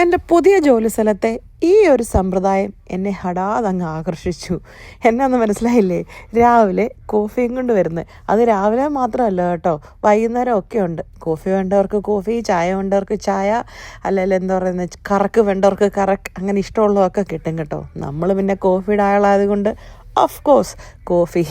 എന്റെ പുതിയ ജോലി സ്ഥലത്തെ ഈ ഒരു സമ്പ്രദായം എന്നെ ഹടാതങ്ങ് ആകർഷിച്ചു. എന്നാന്ന് മനസ്സിലായില്ലേ? രാവിലെ കോഫിയും കൊണ്ട് വരുന്നത് അത് രാവിലെ മാത്രമല്ല കേട്ടോ. വൈകുന്നേരം ഒക്കെ ഉണ്ട്. കോഫി വേണ്ടവർക്ക് കോഫി ചായ വേണ്ടവർക്ക് ചായ അല്ലെങ്കിൽ എന്താ പറയുന്നത് കറക്ക് വേണ്ടവർക്ക് കറക്ക് അങ്ങനെ ഇഷ്ടമുള്ളതൊക്കെ കിട്ടും കേട്ടോ. നമ്മൾ പിന്നെ കോഫിയുടെ ആളായതുകൊണ്ട് ഓഫ് കോഴ്സ് കോഫി.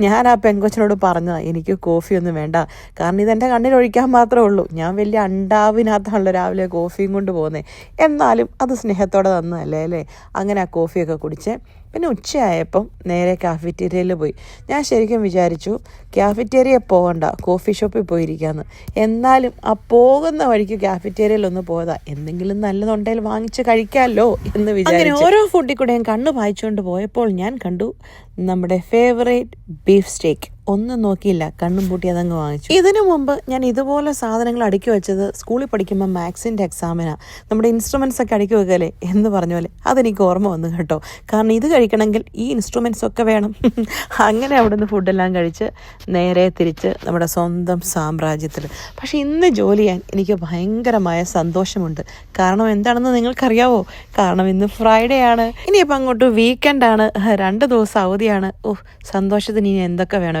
ഞാൻ ആ പെങ്കൊച്ചിനോട് പറഞ്ഞതാണ് എനിക്ക് കോഫി ഒന്നും വേണ്ട. കാരണം ഇതെന്റെ കണ്ണിലൊഴിക്കാൻ മാത്രമേ ഉള്ളൂ. ഞാൻ വലിയ അണ്ടാവിനകത്താണല്ലോ രാവിലെ കോഫിയും കൊണ്ട് പോകുന്നത് എന്നാലും അത് സ്നേഹത്തോടെ തന്നതല്ലേ അല്ലേ? അങ്ങനെ ആ കോഫിയൊക്കെ കുടിച്ച് പിന്നെ ഉച്ചയായപ്പം നേരെ കാഫറ്റേരിയയിൽ പോയി. ഞാൻ ശരിക്കും വിചാരിച്ചു കാഫറ്റേരിയ പോകണ്ട കോഫി ഷോപ്പിൽ പോയിരിക്കാന്ന്. എന്നാലും ആ പോകുന്ന വഴിക്ക് കാഫറ്റേരിയയിൽ ഒന്ന് പോയതാ. എന്തെങ്കിലും നല്ലതുണ്ടെങ്കിൽ വാങ്ങിച്ച് കഴിക്കാമല്ലോ എന്ന് വിചാരിച്ചു. ഓരോ ഫുഡിൽ കൂടെ കണ്ണ് കണ്ണു വായിച്ചുകൊണ്ട് പോയപ്പോൾ ഞാൻ കണ്ടു നമ്മുടെ ഫേവറേറ്റ് ബീഫ് സ്റ്റേക്ക് ഒന്നും നോക്കിയില്ല. കണ്ണും പൂട്ടി അതങ്ങ് വാങ്ങിച്ചു. ഇതിനു മുമ്പ് ഞാൻ ഇതുപോലെ സാധനങ്ങൾ അടുക്കി വെച്ചത് സ്കൂളിൽ പഠിക്കുമ്പോൾ മാത്സിന്റെ എക്സാമിനാണ് നമ്മുടെ ഇൻസ്ട്രുമെൻസ് ഒക്കെ അടുക്കി വെക്കല്ലേ? എന്ന് പറഞ്ഞ പോലെ. അതെനിക്ക് ഓർമ്മ വന്നു കേട്ടോ. കാരണം ഇത് കഴിക്കണമെങ്കിൽ ഈ ഇൻസ്ട്രുമെൻസ് ഒക്കെ വേണം. അങ്ങനെ അവിടുന്ന് ഫുഡെല്ലാം കഴിച്ച് നേരെ തിരിച്ച് നമ്മുടെ സ്വന്തം സാമ്രാജ്യത്തിൽ പക്ഷേ ഇന്ന് ജോലി ചെയ്യാൻ എനിക്ക് ഭയങ്കരമായ സന്തോഷമുണ്ട്. കാരണം എന്താണെന്ന് നിങ്ങൾക്കറിയാവോ? കാരണം ഇന്ന് ഫ്രൈഡേ ആണ്. ഇനിയിപ്പോൾ അങ്ങോട്ട് വീക്കെൻഡാണ് രണ്ട് ദിവസം അവധിയാണ്. ഓ സന്തോഷത്തിന് ഇനി എന്തൊക്കെ വേണം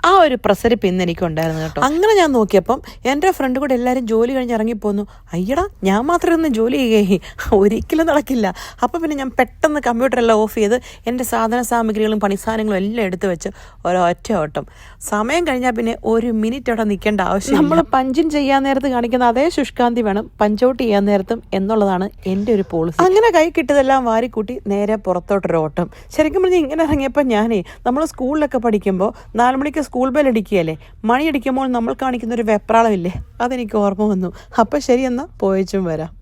ആ ഒരു പ്രസരിപ്പ് ഇന്ന് എനിക്കുണ്ടായിരുന്നു കേട്ടോ. അങ്ങനെ ഞാൻ നോക്കിയപ്പം എന്റെ ഫ്രണ്ട് കൂടെ എല്ലാവരും ജോലി കഴിഞ്ഞ് ഇറങ്ങിപ്പോന്നു അയ്യടാ ഞാൻ മാത്രമേ ഒന്ന് ജോലി ചെയ്യുകയെ? ഒരിക്കലും നടക്കില്ല. അപ്പം പിന്നെ ഞാൻ പെട്ടെന്ന് കമ്പ്യൂട്ടറെല്ലാം ഓഫ് ചെയ്ത് എന്റെ സാധന സാമഗ്രികളും പണിസാധനങ്ങളും എല്ലാം എടുത്തു വെച്ച് ഒരൊറ്റ ഓട്ടം. സമയം കഴിഞ്ഞാൽ പിന്നെ ഒരു മിനിറ്റ് അവിടെ നിൽക്കേണ്ട ആവശ്യം നമ്മൾ പഞ്ചിൻ ചെയ്യാൻ നേരത്ത് കാണിക്കുന്ന അതേ ശുഷ്കാന്തി വേണം. പഞ്ചൗട്ട് ചെയ്യാൻ നേരത്തും എന്നുള്ളതാണ് എന്റെ ഒരു പോളിസി അങ്ങനെ കൈ കിട്ടിയതെല്ലാം വാരിക്കൂട്ടി നേരെ പുറത്തോട്ടൊരു ഓട്ടം. ശരിക്കും പറഞ്ഞാൽ ഇങ്ങനെ ഇറങ്ങിയപ്പോൾ ഞാനേ നമ്മൾ സ്കൂളിലൊക്കെ പഠിക്കുമ്പോൾ നാല് മണിക്ക് സ്കൂൾ ബെല്ലടിക്കുകയല്ലേ മണിയടിക്കുമ്പോൾ നമ്മൾ കാണിക്കുന്ന ഒരു വെപ്രാളമില്ലേ? അതെനിക്ക് ഓർമ്മ വന്നു. അപ്പം ശരി എന്നാൽ പോയച്ചും വരാം.